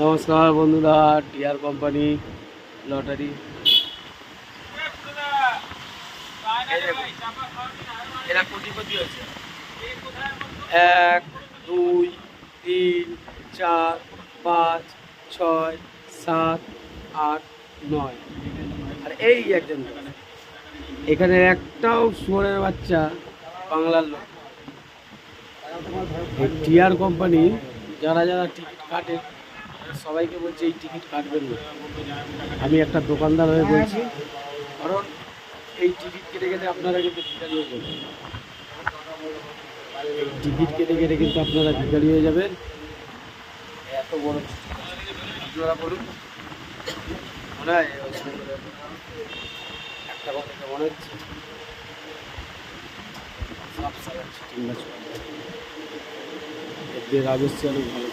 নমস্কার বন্ধুরা, TR company lottery. এক, দুই, তিন, চার, পাঁচ, ছয়, সাত, আট, নয়। আর এই একজন। এখানে একটাও শুয়োরের বাচ্চা বাংলার লোক। টিআর কোম্পানি যারা যারা টিকিট কাটে সবাইকে বলছে, এই টিকিট কাটবেন না। আমি একটা দোকানদার হয়ে বলছি, কারণ এই টিকিট কেটে কেটে আপনারা কিন্তু হয়ে এই টিকিট কেটে কেটে কিন্তু আপনারা ভিখারি হয়ে যাবেন। এত বড় আপনারা বলুন। মনে হয় একটা কথা মনে হচ্ছে। এদের ভালো।